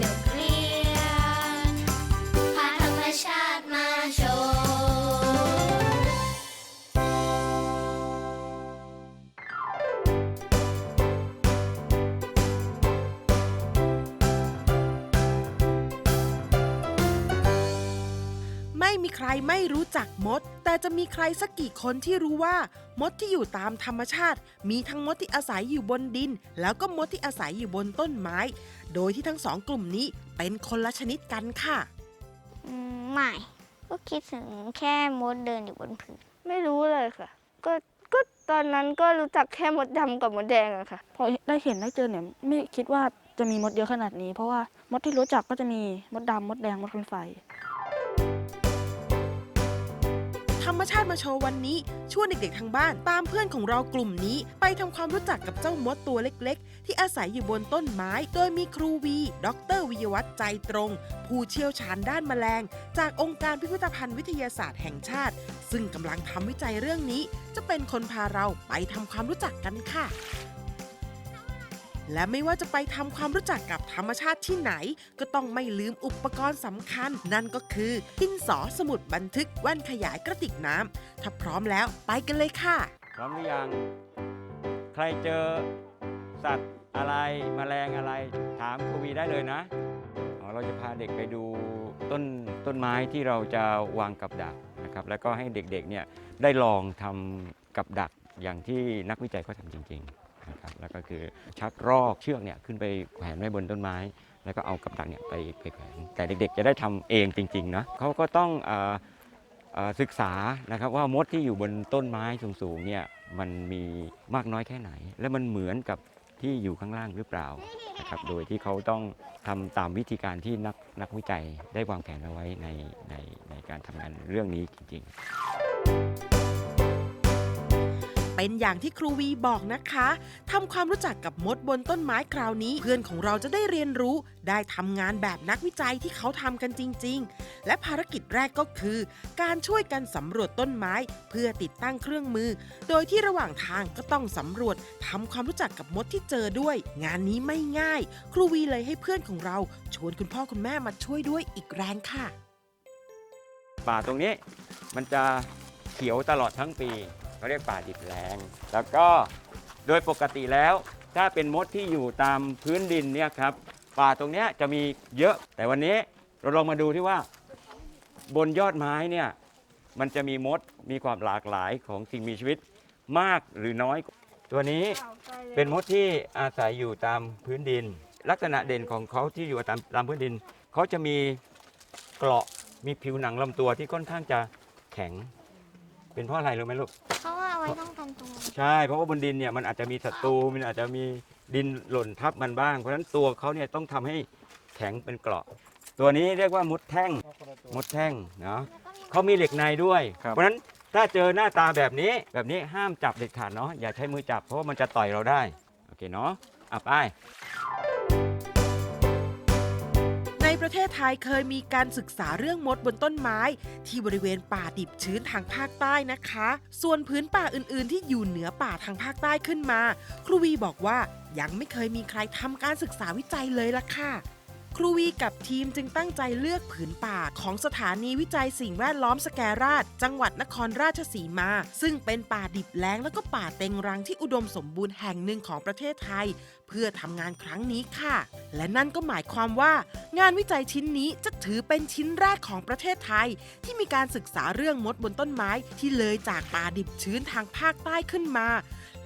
ส ไม่มีใครไม่รู้จักมด แต่จะมีใครสักกี่คนที่รู้ว่า มดที่อยู่ตามธรรมชาติ มีทั้งมดที่อาศัยอยู่บนดิน แล้วก็มดที่อาศัยอยู่บนต้นไม้ โดยที่ทั้งสองกลุ่มนี้เป็นคนละชนิดกันค่ะ อืมไม่ก็คิดถึงแค่มดเดินอยู่บนพื้นไม่รู้เลยค่ะ ก็ก็ตอนนั้นก็รู้จักแค่มดดำกับมดแดงอะค่ะ พอได้เห็นได้เจอเนี่ยไม่คิดว่าจะมีมดเยอะขนาดนี้ เพราะว่ามดที่รู้จักก็จะมีมดดำมดแดงมดเป็นไฟ รรมชาติมาโชว์วันนี้ชวนเด็กๆทางบ้านตามเพื่อนของเรากลุ่มนี้ ไปทำความรู้จักกับเจ้ามดตัวเล็กๆ ที่อาศัยอยู่บนต้นไม้ โดยมีครูวี ดรวิยวัฒน์ใจตรง ผู้เชี่ยวชาญด้านแมลง จากองค์การพิพิธภัณฑ์วิทยาศาสตร์แห่งชาติ ซึ่งกำลังทำวิจัยเรื่องนี้ จะเป็นคนพาเราไปทำความรู้จักกันค่ะ และไม่ว่าจะไปทำความรู้จักกับธรรมชาติที่ไหน ก็ต้องไม่ลืมอุปกรณ์สำคัญ นั่นก็คือดินสอสมุดบันทึกแว่นขยายกระติกน้ำถ้าพร้อมแล้วไปกันเลยค่ะ พร้อมหรือยัง ใครเจอ สัตว์อะไรแมลงอะไร ถามครูวีได้เลยนะเราจะพาเด็กไปดูต้นต้นไม้ที่เราจะวางกับดักนะครับแล้วก็ให้เด็กๆเนี่ยได้ลองทำกับดักอย่างที่นักวิจัยเขาทำจริง ๆ นะครับแล้วก็คือชักรอกเชือกเนี่ยขึ้นไปแขวนไว้บนต้นไม้ แล้วก็เอากับดักเนี่ยไปไปแขวนแต่เด็กๆ จะได้ทำเองจริงๆนะเขาก็ต้องออศึกษานะครับว่ามดที่อยู่บนต้นไม้สูงๆเนี่ยมันมีมากน้อยแค่ไหน และมันเหมือนกับที่อยู่ข้างล่างหรือเปล่านะครับโดยที่เขาต้องทำตามวิธีการที่นักนักวิจัยได้วางแผนเอาไว้ในในในการทำงานเรื่องนี้จริง ๆ เป็นอย่างที่ครูวีบอกนะคะทำความรู้จักกับมดบนต้นไม้คราวนี้ เพื่อนของเราจะได้เรียนรู้ได้ทำงานแบบนักวิจัยที่เขาทำกันจริง ๆ และภารกิจแรกก็คือ การช่วยกันสำรวจต้นไม้ เพื่อติดตั้งเครื่องมือ โดยที่ระหว่างทางก็ต้องสำรวจทำความรู้จักกับมดที่เจอด้วย งานนี้ไม่ง่าย ครูวีเลยให้เพื่อนของเราชวนคุณพ่อคุณแม่มาช่วยด้วยอีกแรงค่ะ ป่าตรงนี้มันจะเขียวตลอดทั้งปี เขาเรียกป่าดิบแล้งแล้วก็โดยปกติแล้ว ถ้าเป็นมดที่อยู่ตามพื้นดินเนี่ยครับป่าตรงเนี้ยจะมีเยอะ แต่วันนี้เราลองมาดูที่ว่า บนยอดไม้เนี่ยมันจะมีมดมีความหลากหลายของสิ่งมีชีวิตมากหรือน้อย ตัวนี้เป็นมดที่อาศัยอยู่ตามพื้นดิน ลักษณะเด่นของเขาที่อยู่ตามตามพื้นดินเขาจะมีเกราะมีผิวหนังลำตัวที่ค่อนข้างจะแข็ง เป็นเพราะอะไรรู้ไหมลูกเขา ไว้ป้องกันตัว ใช่ เพราะว่าบนดินเนี่ยมันอาจจะมีศัตรูมันอาจจะมีดินหล่นทับมันบ้าง เพราะฉะนั้นตัวเขาเนี่ยต้องทำให้แข็งเป็นเกราะ ตัวนี้เรียกว่ามดแท่งมดแท่งเนาะเขามีเหล็กในด้วยเพราะฉะนั้นถ้าเจอหน้าตาแบบนี้แบบนี้ห้ามจับเด็ดขาดเนาะอย่าใช้มือจับเพราะว่ามันจะต่อยเราได้โอเคเนาะอะไป ประเทศไทยเคยมีการศึกษาเรื่องมดบนต้นไม้ ที่บริเวณป่าดิบชื้นทางภาคใต้นะคะ ส่วนพื้นป่าอื่นๆ ที่อยู่เหนือป่าทางภาคใต้ขึ้นมา ครูวีบอกว่ายังไม่เคยมีใครทำการศึกษาวิจัยเลยล่ะค่ะ ครูวีกับทีมจึงตั้งใจเลือกผืนป่าของสถานีวิจัยสิ่งแวดล้อมสแกราช จังหวัดนครราชสีมา ซึ่งเป็นป่าดิบแล้งแล้วก็ป่าเต็งรังที่อุดมสมบูรณ์แห่งหนึ่งของประเทศไทย เพื่อทำงานครั้งนี้ค่ะ และนั่นก็หมายความว่า งานวิจัยชิ้นนี้จะถือเป็นชิ้นแรกของประเทศไทย ที่มีการศึกษาเรื่องมดบนต้นไม้ที่เลยจากป่าดิบชื้นทางภาคใต้ขึ้นมา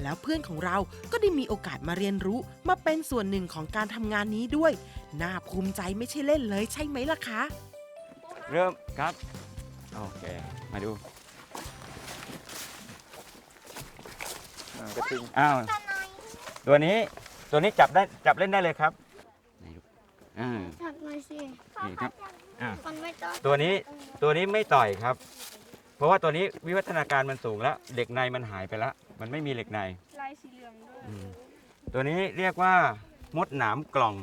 แล้วเพื่อนของเราก็ได้มีโอกาสมาเรียนรู้มาเป็นส่วนหนึ่งของการทำงานนี้ด้วย น่าภูมิใจไม่ใช่เล่นเลยใช่ไหมล่ะคะ เริ่มครับ โอเค มาดูอ้าวตัวนี้ตัวนี้จับได้จับเล่นได้เลยครับไหนดูอ่า จับหน่อยสินี่ครับอ่ามันไม่ต้องตัวนี้ตัวนี้ไม่ต่อยครับ เพราะว่าตัวนี้วิวัฒนาการมันสูงแล้วเหล็กในมันหายไปแล้ว มันไม่มีเหล็กใน ลายสีเหลืองด้วยอืม ตัวนี้เรียกว่ามดหนามกล่อง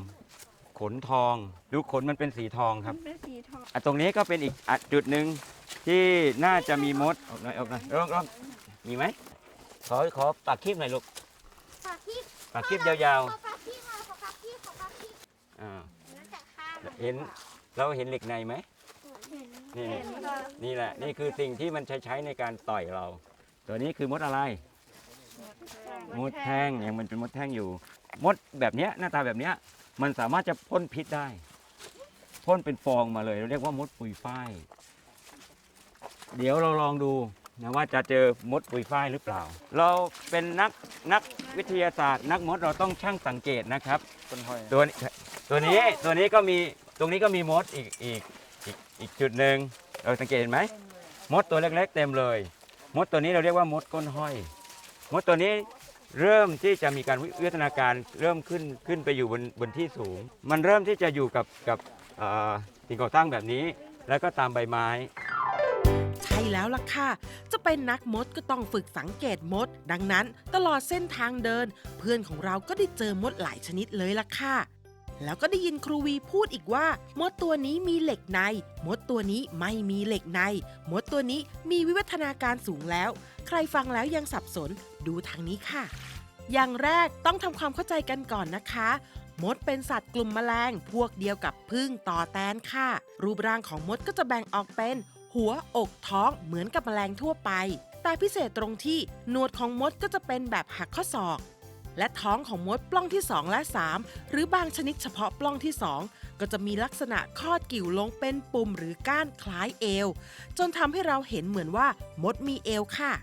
ขนทอง ดูขนมันเป็นสีทองครับเป็นสีทองอะตรงนี้ก็เป็นอีกอะจุดหนึ่งที่น่าจะมีมดออกหน่อยออกหน่อยลองลองมีไหมขอขอปากคีบหน่อยลูกฝากพี่ปากคีบยาวขอฝากพี่ค่ะขอฝากพี่ขอฝากพี่ๆอ่าน่าจะข้ามเห็นเราเห็นเหล็กในไหม เห็นนี่นี่แหละนี่คือสิ่งที่มันใช้ใช้ในการต่อยเรา ตัวนี้คือมดอะไร มดแท่งยังมันเป็นมดแท่งอยู่ มดแบบเนี้ยหน้าตาแบบเนี้ยมันสามารถจะพ่นพิษได้พ่นเป็นฟองมาเลยเราเรียกว่ามดปุยฝ้าย เดี๋ยวเราลองดูนะว่าจะเจอมดปุยฝ้ายหรือเปล่า เราเป็นนักนักวิทยาศาสตร์ นักมดเราต้องช่างสังเกตนะครับต้นห้อยตัวนี้ตัวนี้ตัวนี้ก็มีตรงนี้ก็มีมดอีกอีกอีกอีกจุดหนึ่งเราสังเกตเห็นไหมมดตัวเล็ก ๆ เต็มเลย มดตัวนี้เราเรียกว่ามดก้นห้อย มดตัวนี้เริ่มที่จะมีการวิวัฒนาการเริ่มขึ้นขึ้นไปอยู่บนบนที่สูง มันเริ่มที่จะอยู่กับกับสิ่งก่อสร้างแบบนี้ แล้วก็ตามใบไม้ ใช่แล้วล่ะค่ะ จะเป็นนักมดก็ต้องฝึกสังเกตมด ดังนั้นตลอดเส้นทางเดิน เพื่อนของเราก็ได้เจอมดหลายชนิดเลยล่ะค่ะ แล้วก็ได้ยินครูวีพูดอีกว่า มดตัวนี้มีเหล็กใน มดตัวนี้ไม่มีเหล็กใน มดตัวนี้มีวิวัฒนาการสูงแล้ว ใครฟังแล้วยังสับสนดูทางนี้ค่ะ อย่างแรกต้องทำความเข้าใจกันก่อนนะคะ มดเป็นสัตว์กลุ่มแมลง พวกเดียวกับพึ่งต่อแตนค่ะ รูปร่างของมดก็จะแบ่งออกเป็น หัวอกท้องเหมือนกับแมลงทั่วไป แต่พิเศษตรงที่หนวดของมดก็จะเป็นแบบหักข้อศอก และท้องของมดปล้องที่ 2 และ 3 หรือบางชนิดเฉพาะปล้องที่ 2 ก็จะมีลักษณะคอดกิ่วลงเป็นปุ่มหรือก้านคล้ายเอว จนทำให้เราเห็นเหมือนว่ามดมีเอวค่ะ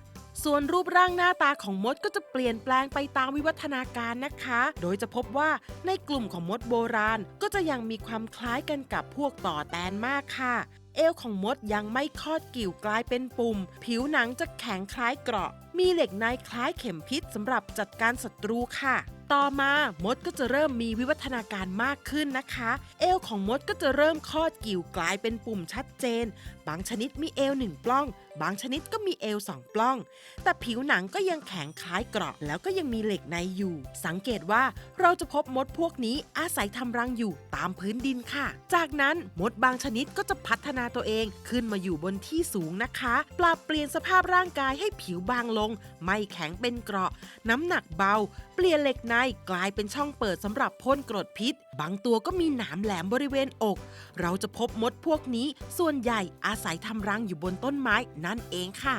ส่วนรูปร่างหน้าตาของมดก็จะเปลี่ยนแปลงไปตามวิวัฒนาการนะคะ โดยจะพบว่าในกลุ่มของมดโบราณก็จะยังมีความคล้ายกันกับพวกต่อแตนมากค่ะ เอวของมดยังไม่คอดกิ่วกลายเป็นปุ่ม ผิวหนังจะแข็งคล้ายเกราะ มีเหล็กในคล้ายเข็มพิษสำหรับจัดการศัตรูค่ะ ต่อมามดก็จะเริ่มมีวิวัฒนาการมากขึ้นนะคะ เอวของมดก็จะเริ่มคลอดกิ่วกลายเป็นปุ่มชัดเจน บางชนิดมีเอวหนึ่งปล้อง บางชนิดก็มีเอวสองปล้อง แต่ผิวหนังก็ยังแข็งคล้ายเกราะ แล้วก็ยังมีเหล็กในอยู่ สังเกตว่าเราจะพบมดพวกนี้อาศัยทำรังอยู่ตามพื้นดินค่ะ จากนั้นมดบางชนิดก็จะพัฒนาตัวเองขึ้นมาอยู่บนที่สูงนะคะ ปรับเปลี่ยนสภาพร่างกายให้ผิวบางลง ไม่แข็งเป็นเกราะ น้ำหนักเบา เปลี่ยนเหล็กในกลายเป็นช่องเปิดสำหรับพ่นกรดพิษ บางตัวก็มีหนามแหลมบริเวณอก เราจะพบมดพวกนี้ส่วนใหญ่อาศัยทำรังอยู่บนต้นไม้นั่นเองค่ะ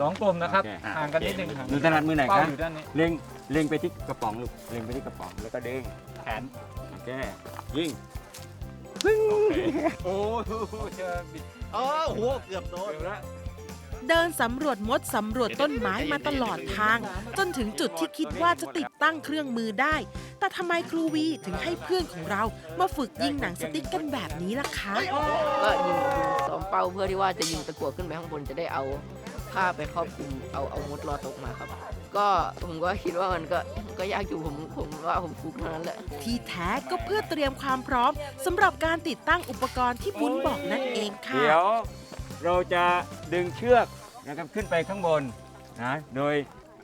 สองกลุ่มนะครับ โอเคห่างกันนิดนึงห่างดูถนัดมือไหนเป้าครับอยู่ด้านนี้ เล็งเล็งไปที่กระป๋องลูกเล็งไปที่กระป๋องแล้วก็ดึงแขนโอเคยิง โอ้โหเจอบิดอ๋อโหเกือบโดนเร็วแล้วเดินสำรวจมดสำรวจต้นไม้มาตลอดทาง จนถึงจุดที่คิดว่าจะติดตั้งเครื่องมือได้ แต่ทำไมครูวีถึงให้เพื่อนของเรามาฝึกยิงหนังสติ๊กกันแบบนี้ล่ะคะก็ยิงซ้อมเป้าเพื่อที่ว่าจะยิงตะกั่วขึ้นไปข้างบนจะได้เอาผ้าไปครอบคลุมเอาเอามดรอตกมาครับ ก็ผมก็คิดว่ามันก็ก็ยากอยู่ผมผมว่าผมฟุกเท่านั้นแหละ ที่แท้ก็เพื่อเตรียมความพร้อมสำหรับการติดตั้งอุปกรณ์ที่บุญบอกนั่นเองค่ะ เดี๋ยวเราจะดึงเชือกนะครับขึ้นไปข้างบนนะโดย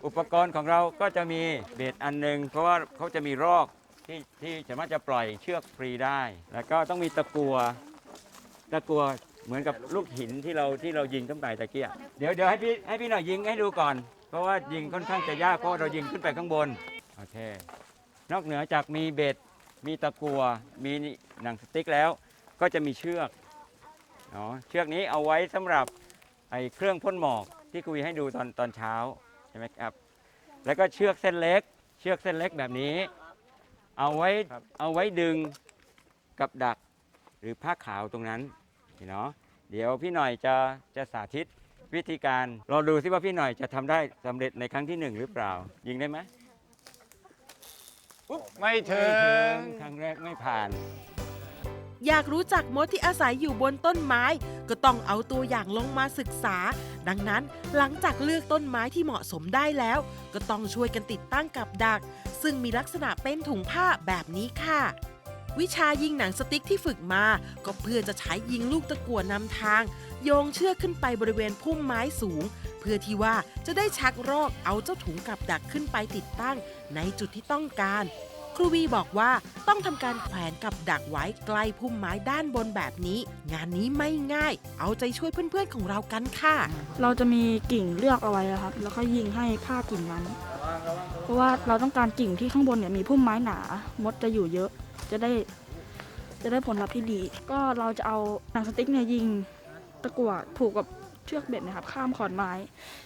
อุปกรณ์ของเราก็จะมีเบ็ดอันหนึ่งเพราะว่าเขาจะมีรอกที่ที่สามารถจะปล่อยเชือกฟรีได้ แล้วก็ต้องมีตะกัวตะกัวเหมือนกับลูกหินที่เราที่เรายิงขึ้นไปตะเกียเดี๋ยวเดี๋ยวให้พี่ให้พี่หน่อยยิงให้ดูก่อน เพราะว่ายิงค่อนข้างจะยากเพราะเรายิงขึ้นไปข้างบนโอเคนอกเหนือจากมีเบ็ด มีตะกัว มีหนังสติ๊กแล้วก็จะมีเชือกเนาะเชือกนี้เอาไว้สำหรับไอ้เครื่องพ่นหมอกที่คุยให้ดูตอนตอนเช้าใช่ไหมครับ แล้วก็เชือกเส้นเล็ก เชือกเส้นเล็กแบบนี้ เอาไว้เอาไว้ดึงกับดักหรือผ้าขาวตรงนั้นเนาะเดี๋ยวพี่หน่อยจะจะสาธิต วิธีการรอดูซิว่าพี่หน่อยจะทำได้สำเร็จในครั้งที่หนึ่งหรือเปล่า ยิงได้ไหมไม่ถึง ครั้งแรกไม่ผ่าน อยากรู้จักมดที่อาศัยอยู่บนต้นไม้ ก็ต้องเอาตัวอย่างลงมาศึกษา ดังนั้นหลังจากเลือกต้นไม้ที่เหมาะสมได้แล้ว ก็ต้องช่วยกันติดตั้งกับดัก ซึ่งมีลักษณะเป็นถุงผ้าแบบนี้ค่ะ วิชายิงหนังสติ๊กที่ฝึกมา ก็เพื่อจะใช้ยิงลูกตะกั่วนำทาง โยงเชือกขึ้นไปบริเวณพุ่มไม้สูง เพื่อที่ว่าจะได้ชักรอกเอาเจ้าถุงกับดักขึ้นไปติดตั้ง ในจุดที่ต้องการ ครูวีบอกว่าต้องทำการแขวนกับดักไว้ใกล้พุ่มไม้ด้านบนแบบนี้ งานนี้ไม่ง่าย เอาใจช่วยเพื่อนๆของเรากันค่ะ เราจะมีกิ่งเลือกเอาไว้นะครับ แล้วก็ยิงให้พลากิ่งนั้น เพราะว่าเราต้องการกิ่งที่ข้างบนเนี่ยมีพุ่มไม้หนา มดจะอยู่เยอะ จะได้ จะได้ผลลัพธ์ที่ดี ก็เราจะเอาหนังสติ๊กเนี่ยยิงตะกั่วผูกกับเชือกเบ็ดนะครับ ข้ามขอนไม้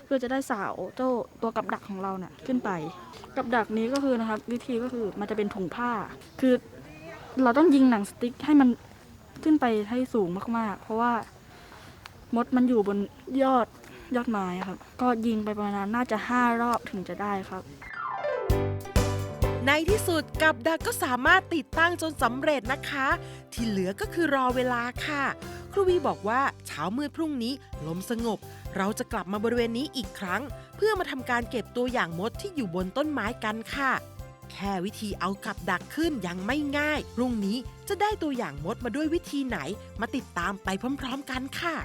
เพื่อจะได้สาวเจ้าตัวกับดักของเราเนี่ยขึ้นไป กับดักนี้ก็คือนะครับ วิธีก็คือมันจะเป็นถุงผ้า คือเราต้องยิงหนังสติ๊กให้มันขึ้นไปให้สูงมากๆ เพราะว่ามดมันอยู่บนยอดยอดไม้ครับ ก็ยิงไปประมาณน่าจะ5รอบถึงจะได้ครับ ในที่สุดกับดักก็สามารถติดตั้งจนสำเร็จนะคะ ที่เหลือก็คือรอเวลาค่ะ ครูวีบอกว่าเช้ามืดพรุ่งนี้ลมสงบ เราจะกลับมาบริเวณนี้อีกครั้ง เพื่อมาทำการเก็บตัวอย่างมดที่อยู่บนต้นไม้กันค่ะ แค่วิธีเอากับดักขึ้นยังไม่ง่าย พรุ่งนี้จะได้ตัวอย่างมดมาด้วยวิธีไหน มาติดตามไปพร้อมๆกันค่ะ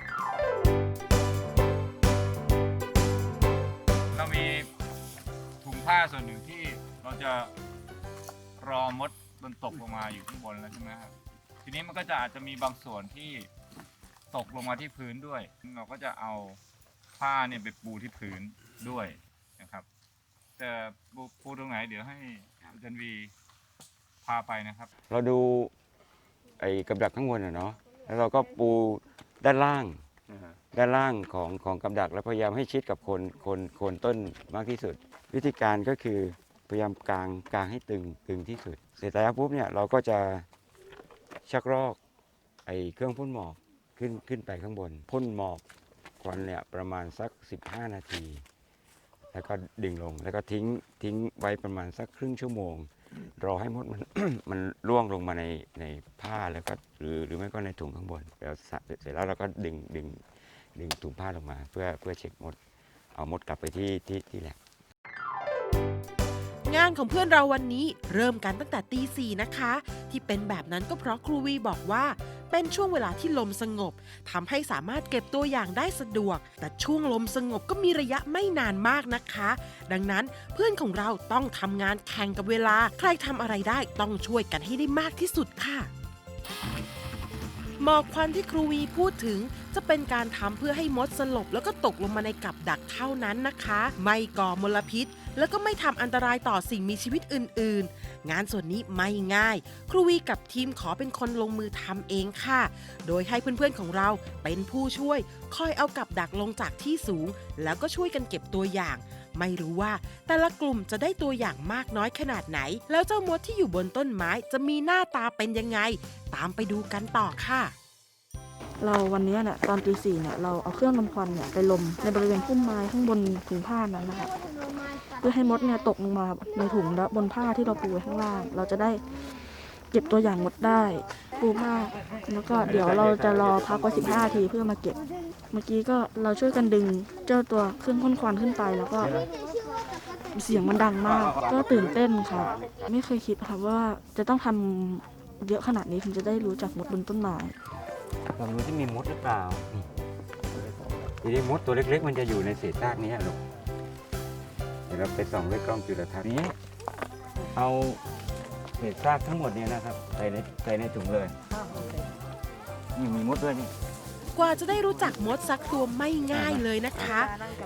เรามีถุงผ้าส่วนหนึ่งที่เราจะ รอมดมันตกลงมาอยู่ข้างบนแล้วใช่ไหมครับทีนี้มันก็จะอาจจะมีบางส่วนที่ตกลงมาที่พื้นด้วย เราก็จะเอาผ้าเนี่ยไปปูที่พื้นด้วยนะครับ แต่ปูปูตรงไหนเดี๋ยวให้อาจารย์วีพาไปนะครับ เราดูไอ้กับดักข้างบนอะเนาะแล้วเราก็ปูด้านล่างด้านล่างของของกับดักแล้วพยายามให้ชิดกับโคนโคนโคนต้นมากที่สุด วิธีการก็คือ พยายามกางกางให้ตึงตึงที่สุด เสร็จแล้วปุ๊บเนี่ยเราก็จะชักรอกไอ้เครื่องพ่นหมอกขึ้นขึ้นไปข้างบนพ่นหมอกควันเนี่ยประมาณสัก 15 นาที แล้วก็ดึงลงแล้วก็ทิ้งทิ้งไว้ประมาณสักครึ่งชั่วโมง รอให้มดมัน มันร่วงลงมาในในผ้าแล้วก็หรือหรือไม่ก็ในถุงข้างบนแล้วเสร็จแล้วเราก็ดึงดึงดึงถุงผ้าลงมา เพื่อเพื่อเช็คมด เอามดกลับไปที่ที่ที่แลบ งานของเพื่อนเราวันนี้เริ่มกันตั้งแต่ตีสี่นะคะ ที่เป็นแบบนั้นก็เพราะครูวีบอกว่า เป็นช่วงเวลาที่ลมสงบทำให้สามารถเก็บตัวอย่างได้สะดวก แต่ช่วงลมสงบก็มีระยะไม่นานมากนะคะ ดังนั้นเพื่อนของเราต้องทำงานแข่งกับเวลา ใครทำอะไรได้ต้องช่วยกันให้ได้มากที่สุดค่ะ หมอกควันที่ครูวีพูดถึง จะเป็นการทำเพื่อให้มดสลบแล้วก็ตกลงมาในกับดักเท่านั้นนะคะ ไม่ก่อมลพิษ แล้วก็ไม่ทำอันตรายต่อสิ่งมีชีวิตอื่น ๆ งานส่วนนี้ไม่ง่าย ครูวีกับทีมขอเป็นคนลงมือทำเองค่ะ โดยให้เพื่อนๆของเราเป็นผู้ช่วย คอยเอากับดักลงจากที่สูง แล้วก็ช่วยกันเก็บตัวอย่าง ไม่รู้ว่า แต่ละกลุ่มจะได้ตัวอย่างมากน้อยขนาดไหน แล้วเจ้ามดที่อยู่บนต้นไม้จะมีหน้าตาเป็นยังไง ตามไปดูกันต่อค่ะ เราวันนี้เนี่ยตอนตีสี่เนี่ยเราเอาเครื่องลมควันเนี่ยไปลมในบริเวณพุ่มไม้ข้างบนถุงผ้านั้นนะครับเพื่อให้มดเนี่ยตกลงมาในถุงและบนผ้าที่เราปูไว้ข้างล่าง เราจะได้ เก็บตัวอย่างมดได้ปูผ้าแล้วก็เดี๋ยวเราจะรอพักไว้สิบห้าทีเพื่อมาเก็บ เมื่อกี้ก็เราช่วยกันดึงเจ้าตัวเครื่องพ่นควันขึ้นไปแล้วก็เสียงมันดังมาก ก็ตื่นเต้นค่ะ ไม่เคยคิดค่ะว่าจะต้องทำเยอะขนาดนี้ถึงจะได้รู้จักมดบนต้นไม้ลองดูที่มีมดหรือเปล่านี่ทีนี้มดตัวเล็ก ๆ มันจะอยู่ในเศษซากนี้ลูกเดี๋ยวเราไปส่องด้วยกล้องจุลทรรศน์นี้ เอา เศษซากทั้งหมดเนี่ยนะครับใส่ในใส่ในถุงเลย นี่มีมดด้วยนี่ กว่าจะได้รู้จักมดสักตัวไม่ง่ายเลยนะคะ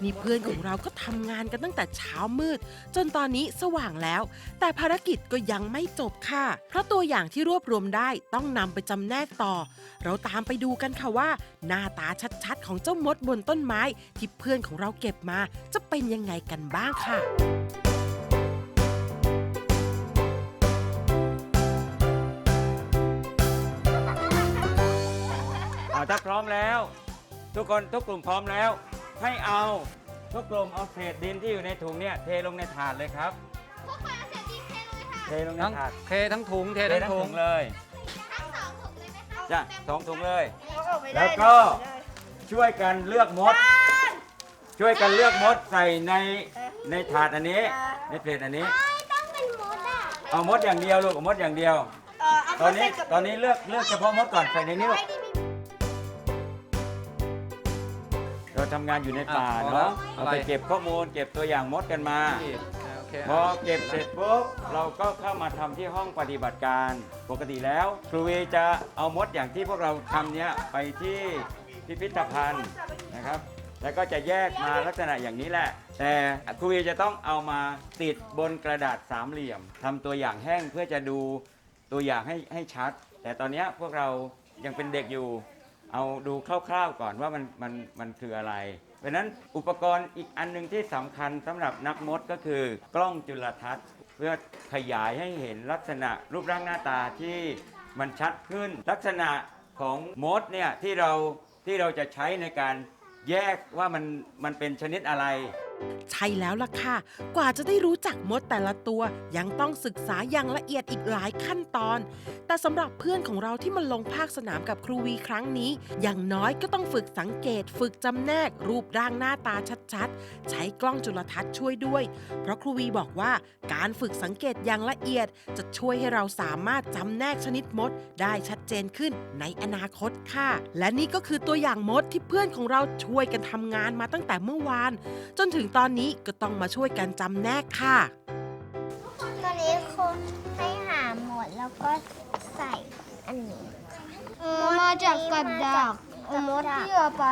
นี่เพื่อนของเราก็ทำงานกันตั้งแต่เช้ามืด จนตอนนี้สว่างแล้ว แต่ภารกิจก็ยังไม่จบค่ะ เพราะตัวอย่างที่รวบรวมได้ต้องนำไปจำแนกต่อ เราตามไปดูกันค่ะว่า หน้าตาชัดๆ ของเจ้ามดบนต้นไม้ ที่เพื่อนของเราเก็บมาจะเป็นยังไงกันบ้างค่ะ ถ้าพร้อมแล้ว ทุกคนทุกกลุ่มพร้อมแล้ว ให้เอาทุกกลุ่มเอาเศษดินที่อยู่ในถุงเนี่ยเทลงในถาดเลยครับเทลงในทั้งถาดเททั้งถุงเทเททั้ทั้งงถุถุงงเลยจ้ะสองถุงเลย แล้วก็ช่วยกันเลือกมด ช่วยกันเลือกมดใส่ในในถาดอันนี้ ในเพลทอันนี้เอามดอย่างเดียวลูกเอามดอย่างเดียว ตอนนี้ตอนนี้เลือกเลือกเฉพาะมดก่อนใส่ในนี้ลูก ทำงานอยู่ในป่าอะพอแล้เนาะวเราอะไรไปเก็บข้อมูล เก็บตัวอย่างมดกันมา โอเคพอเก็บเสร็จปุ๊บเราก็เข้ามาทำที่ห้องปฏิบัติการ ปกติแล้วครูวีจะเอามดอย่างที่พวกเราทำเนี้ยไปที่พิพิธภัณฑ์นะครับ แล้วก็จะแยกมาลักษณะอย่างนี้แหละ แต่ครูวีจะต้องเอามาติดบนกระดาษสามเหลี่ยมทำตัวอย่างแห้งเพื่อจะดูตัวอย่างให้ให้ชัด แต่ตอนเนี้ยพวกเรายังเป็นเด็กอยู่ เอาดูคร่าวๆก่อนว่ามันมันมันคืออะไร เพราะนั้นอุปกรณ์อีกอันหนึ่งที่สำคัญสำหรับนักมดก็คือกล้องจุลทรรศน์ เพื่อขยายให้เห็นลักษณะรูปร่างหน้าตาที่มันชัดขึ้น ลักษณะของมดเนี่ยที่เราที่เราจะใช้ในการแยกว่ามันมันเป็นชนิดอะไร ใช่แล้วล่ะค่ะ กว่าจะได้รู้จักมดแต่ละตัวยังต้องศึกษาอย่างละเอียดอีกหลายขั้นตอน แต่สำหรับเพื่อนของเราที่มาลงภาคสนามกับครูวีครั้งนี้ อย่างน้อยก็ต้องฝึกสังเกต ฝึกจำแนก รูปร่างหน้าตาชัดๆ ใช้กล้องจุลทรรศน์ช่วยด้วย เพราะครูวีบอกว่าการฝึกสังเกตอย่างละเอียด จะช่วยให้เราสามารถจำแนกชนิดมดได้ชัดเจนขึ้นในอนาคตค่ะ และนี่ก็คือตัวอย่างมดที่เพื่อนของเราช่วยกันทำงานมาตั้งแต่เมื่อวาน จนถึงตอนนี้ก็ต้องมาช่วยกันจำแนกค่ะ ตอนนี้คุณให้หาหมดแล้วก็ใส่อันนี้มาจากกับดักมดที่เอาไป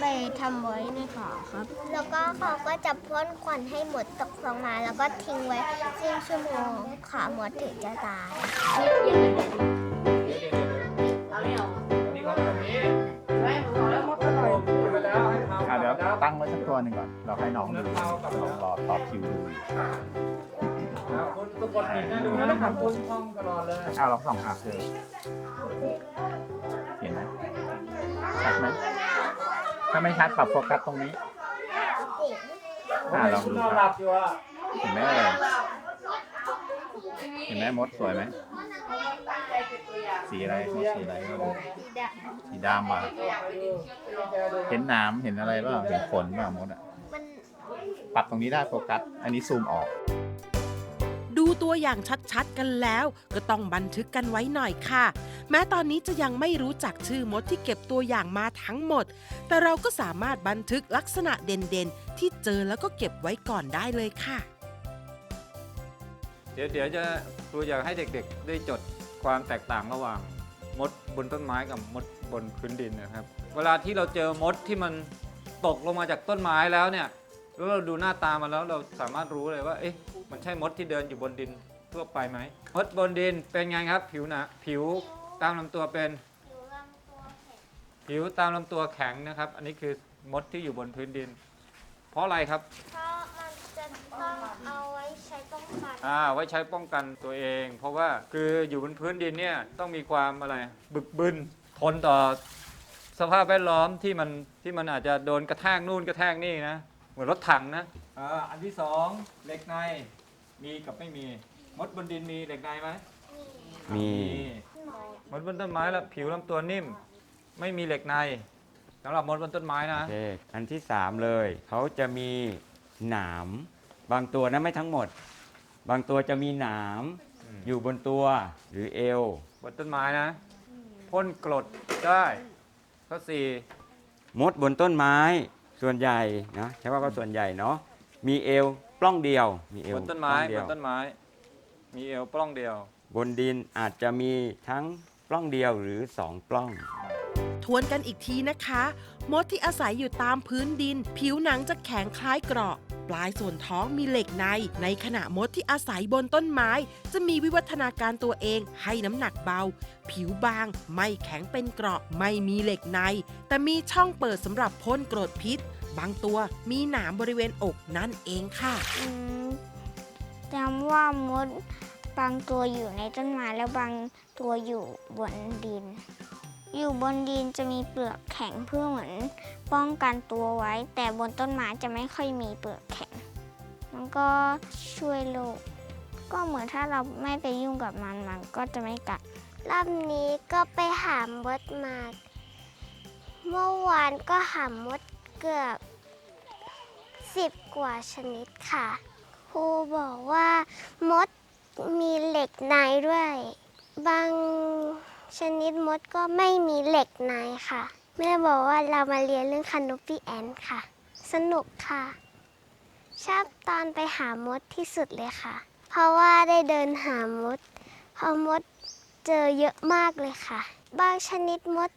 ไปทำไว้ในขาครับ แล้วก็เขาก็จะพ่นควันให้หมดตกลงมา แล้วก็ทิ้งไว้ครึ่งชั่วโมงขาหมดถึงจะตาย ตั้งไว้สักตัวหนึ่งก่อน เราให้น้องดูรอรอต่อคิวดูอยู่คุณสะกดผิดนะดูนะครับคุณท่องตลอดเลยอ้าวลองส่องหาเจอเห็นไหมชัดไหมถ้าไม่ชัดปรับโฟกัสตรงนี้อ่าลองคุณดูนอนคหรัลับบอยู่อะเห็นไหมเอ่ยเห็นไหมมดสวยไหม สีอะไรมดสีอะไรสีดำอะเห็นหน้ำเห็นอะไรเปล่าเห็นขนเปล่ามดอะมันปรับตรงนี้ได้โฟกัส อันนี้ซูมออก ดูตัวอย่างชัดๆกันแล้ว ก็ต้องบันทึกกันไว้หน่อยค่ะ แม้ตอนนี้จะยังไม่รู้จักชื่อมดที่เก็บตัวอย่างมาทั้งหมด แต่เราก็สามารถบันทึกลักษณะเด่นๆ ที่เจอแล้วก็เก็บไว้ก่อนได้เลยค่ะ เดี๋ยวเดี๋ยวจะ ครูอยากให้เด็กๆ ได้จดความแตกต่างระหว่างมดบนต้นไม้กับมดบนพื้นดินนะครับ เวลาที่เราเจอมดที่มันตกลงมาจากต้นไม้แล้วเนี่ยแล้วเราดูหน้าตามันแล้วเราสามารถรู้เลยว่า เอ๊ะ มันใช่มดที่เดินอยู่บนดินทั่วไปไหมมดบนดินเป็นไงครับ ผิวหนาผิวตามลำตัวเป็นผิวตามลำตัวแข็งนะครับ อันนี้คือมดที่อยู่บนพื้นดิน เพราะอะไรครับ เพราะ ต้องเอาไว้ใช้ป้องกันอ่าไว้ใช้ป้องกันตัวเอง เพราะว่าคืออยู่บนพื้นดินเนี่ยต้องมีความอะไรบึกบึนทนต่อสภาพแวดล้อมที่มันที่มันอาจจะโดนกระแทกนู่นกระแทกนี่นะเหมือนรถถังนะอ่าอันที่สองเหล็กในมีกับไม่มีมดบนดินมีเหล็กในไหมมี มดบนต้นไม้แล้วผิวลำตัวนิ่ม ไม่มีเหล็กในสำหรับมดบนต้นไม้นะ โอเคอันที่สามเลย เขาจะมีหนาม บางตัวนะไม่ทั้งหมด บางตัวจะมีหนามอืมอยู่บนตัวหรือเอว บนต้นไม้นะ พ่นกรดได้ข้อสี่มดบนต้นไม้ส่วนใหญ่นะใช้ว่าก็ส่วนใหญ่เนาะมีเอวปล้องเดียว มีเอวบนต้นไม้ปล้องเดีบยวนต้นไม้ มีเอวปล้องเดียว บนดินอาจจะมีทั้งปล้องเดียวหรือสองปล้อง ทวนกันอีกทีนะคะ มดที่อาศัยอยู่ตามพื้นดิน ผิวหนังจะแข็งคล้ายเกราะ ปลายส่วนท้องมีเหล็กใน ในขณะมดที่อาศัยบนต้นไม้ จะมีวิวัฒนาการตัวเองให้น้ำหนักเบา ผิวบาง ไม่แข็งเป็นเกราะไม่มีเหล็กใน แต่มีช่องเปิดสำหรับพ่นกรดพิษ บางตัวมีหนามบริเวณอกนั่นเองค่ะจำว่ามดบางตัวอยู่ในต้นไม้แล้วบางตัวอยู่บนดิน อยู่บนดินจะมีเปลือกแข็งเพื่อเหมือนป้องกันตัวไว้ แต่บนต้นไม้จะไม่ค่อยมีเปลือกแข็ง มันก็ช่วยโลก ก็เหมือนถ้าเราไม่ไปยุ่งกับมันมันก็จะไม่กัดรอบนี้ก็ไปหามดมา เมื่อวานก็หามดเกือบสิบกว่าชนิดค่ะ ครูบอกว่ามดมีเหล็กในด้วย บาง ชนิดมดก็ไม่มีเหล็กในค่ะ แม่บอกว่าเรามาเรียนเรื่องคานูปี้แอนค่ะ สนุกค่ะ ชอบตอนไปหามดที่สุดเลยค่ะ เพราะว่าได้เดินหามด พอมดเจอเยอะมากเลยค่ะ บางชนิดมด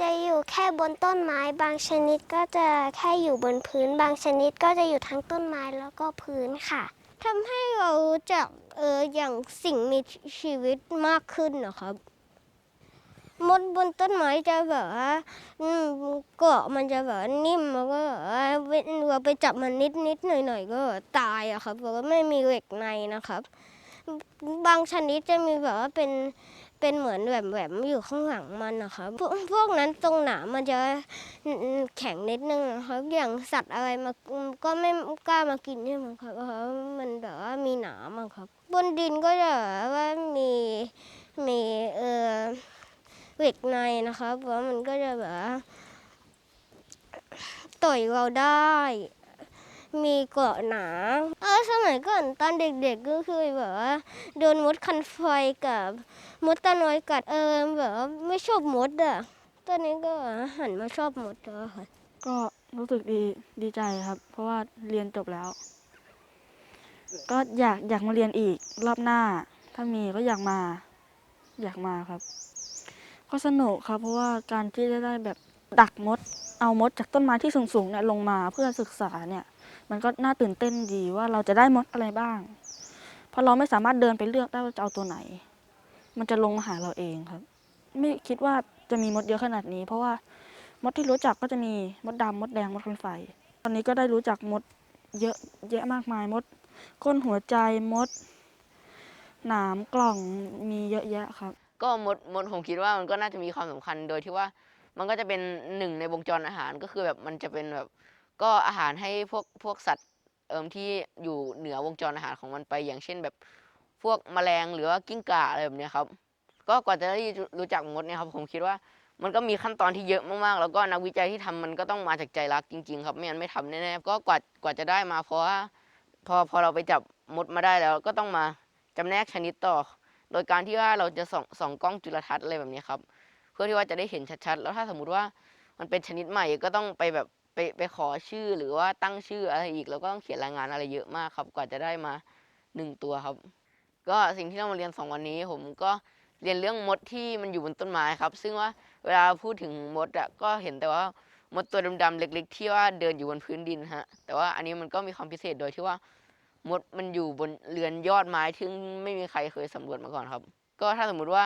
จะอยู่แค่บนต้นไม้ บางชนิดก็จะแค่อยู่บนพื้น บางชนิดก็จะอยู่ทั้งต้นไม้แล้วก็พื้นค่ะทำให้เรารู้จักเอออย่างสิ่งมีชีวิตมากขึ้นนะครับ มดบนต้นไม้จะแบบว่าอืมเกาะมันจะแบบนิ่มแล้วก็แบบว่าเว้นเราไปจับมันนิดนิดหน่อยหน่อยก็ตายอะครับเพราะว่าไม่มีเหล็กในนะครับ บางชนิดจะมีแบบว่าเป็นเป็นเหมือนแหลมๆอยู่ข้างหลังมันนะครับพวกพวกนั้นตรงหนามันจะแข็งนิดนึงนะครับ อย่างสัตว์อะไรมาก็ไม่กล้ามากินใช่ไหมครับเพราะมันแบบว่ามีหนามอะครับ บนดินก็จะแบบว่ามีมีเออ เหล็กในนะครับเพราะมันก็จะแบบต่อยเราได้ มีเกราะหนาเออสมัยก่อนตอนเด็กๆก็คือแบบว่าโดนมดคันไฟกับมดตะนอยกัดเออแบบว่าไม่ชอบมดอะตอนนี้ก็หันมาชอบมดแล้วค่ะก็รู้สึกดีดีใจครับ เพราะว่าเรียนจบแล้ว ก็อยากอยากมาเรียนอีกรอบหน้า ถ้ามีก็อยากมา อยากมาครับ ก็สนุกครับ เพราะว่าการที่จะได้แบบดักมด เอามดจากต้นไม้ที่สูงๆเนี่ยลงมาเพื่อศึกษาเนี่ยมันก็น่าตื่นเต้นดีว่าเราจะได้มดอะไรบ้าง เพราะเราไม่สามารถเดินไปเลือกได้ว่าจะเอาตัวไหน มันจะลงมาหาเราเองครับ ไม่คิดว่าจะมีมดเยอะขนาดนี้ เพราะว่ามดที่รู้จักก็จะมีมดดำมดแดงมดคันไฟ ตอนนี้ก็ได้รู้จักมดเยอะแยะมากมายมดก้นหัวใจมด หนามกล่องมีเยอะแยะครับ ก็มดมดผมคิดว่ามันก็น่าจะมีความสำคัญโดยที่ว่ามันก็จะเป็นหนึ่งในวงจรอาหารก็คือแบบมันจะเป็นแบบก็อาหารให้พวกพวกสัตว์เอิมที่อยู่เหนือวงจรอาหารของมันไปอย่างเช่นแบบพวกแมลงหรือว่ากิ้งก่าอะไรแบบนี้ครับ ก็กว่าจะได้รู้จักมดเนี่ยครับผมคิดว่ามันก็มีขั้นตอนที่เยอะมากๆ แล้วก็นักวิจัยที่ทำมันก็ต้องมาจากใจรักจริง ๆ ครับไม่งั้นไม่ทำแน่ๆก็กว่ากว่าจะได้มาเพราะว่าพอพอเราไปจับมดมาได้แล้ว ก็ต้องมาจำแนกชนิดต่อ โดยการที่ว่าเราจะส่องส่องกล้องจุลทรรศน์อะไรแบบนี้ครับ เพื่อที่ว่าจะได้เห็นชัดๆ แล้วถ้าสมมุติว่ามันเป็นชนิดใหม่ก็ต้องไปแบบไปไปขอชื่อหรือว่าตั้งชื่ออะไรอีก แล้วก็ต้องเขียนรายงานอะไรเยอะมากครับ กว่าจะได้มาหนึ่งตัวครับ ก็สิ่งที่เรามาเรียนสองวันนี้ ผมก็เรียนเรื่องมดที่มันอยู่บนต้นไม้ครับ ซึ่งว่าเวลาพูดถึงมดอะก็เห็นแต่ว่ามดตัวดำๆเล็ก ๆ ที่ว่าเดินอยู่บนพื้นดินฮะ แต่ว่าอันนี้มันก็มีความพิเศษโดยที่ว่า มดมันอยู่บนเรือนยอดไม้ที่ไม่มีใครเคยสำรวจมาก่อนครับ ก็ถ้าสมมุติว่า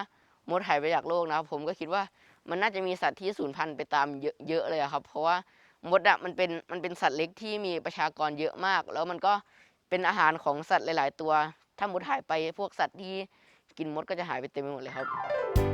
มดหายไปจากโลกนะครับ ผมก็คิดว่ามันน่าจะมีสัตว์ที่สูญพันธุ์ไปตามเยอะเยอะเลยครับ เพราะว่ามดอะมันเป็นมันเป็นสัตว์เล็กที่มีประชากรเยอะมาก แล้วมันก็เป็นอาหารของสัตว์หลาย ๆ ตัว ถ้ามดหายไปพวกสัตว์ที่กินมดก็จะหายไปเต็มไปหมดเลยครับ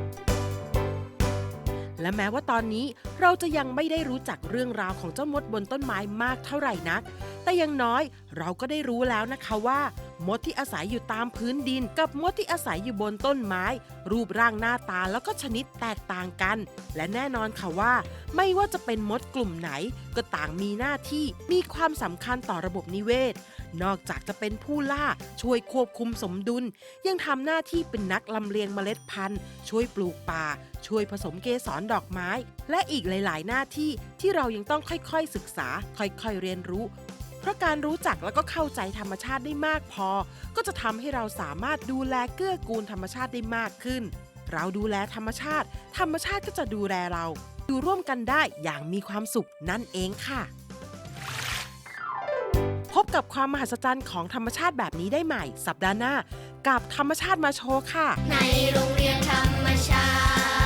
และแม้ว่าตอนนี้เราจะยังไม่ได้รู้จักเรื่องราวของเจ้ามดบนต้นไม้มากเท่าไหร่นัก แต่อยังน้อยเราก็ได้รู้แล้วนะคะว่า มดที่อาศัยอยู่ตามพื้นดิน กับมดที่อาศัยอยู่บนต้นไม้ รูปร่างหน้าตาแล้วก็ชนิดแตกต่างกัน และแน่นอนค่ะว่า ไม่ว่าจะเป็นมดกลุ่มไหน ก็ต่างมีหน้าที่มีความสำคัญต่อระบบนิเวศ นอกจากจะเป็นผู้ล่าช่วยควบคุมสมดุล ยังทำหน้าที่เป็นนักลำเลียงเมล็ดพันธุ์ ช่วยปลูกป่า ช่วยผสมเกสรดอกไม้ และอีกหลาย ๆ หน้าที่ที่เรายังต้องค่อย ๆ ศึกษา ค่อย ๆ เรียนรู้ เพราะการรู้จักแล้วก็เข้าใจธรรมชาติได้มากพอ ก็จะทำให้เราสามารถดูแลเกื้อกูลธรรมชาติได้มากขึ้น เราดูแลธรรมชาติ ธรรมชาติก็จะดูแลเรา อยู่ร่วมกันได้อย่างมีความสุขนั่นเองค่ะ บกับความมหัศจรรย์ของธรรมชาติแบบนี้ได้ใหม่ สัปดาห์หน้า กับธรรมชาติมาโชว์ค่ะ ในโรงเรียนธรรมชาติ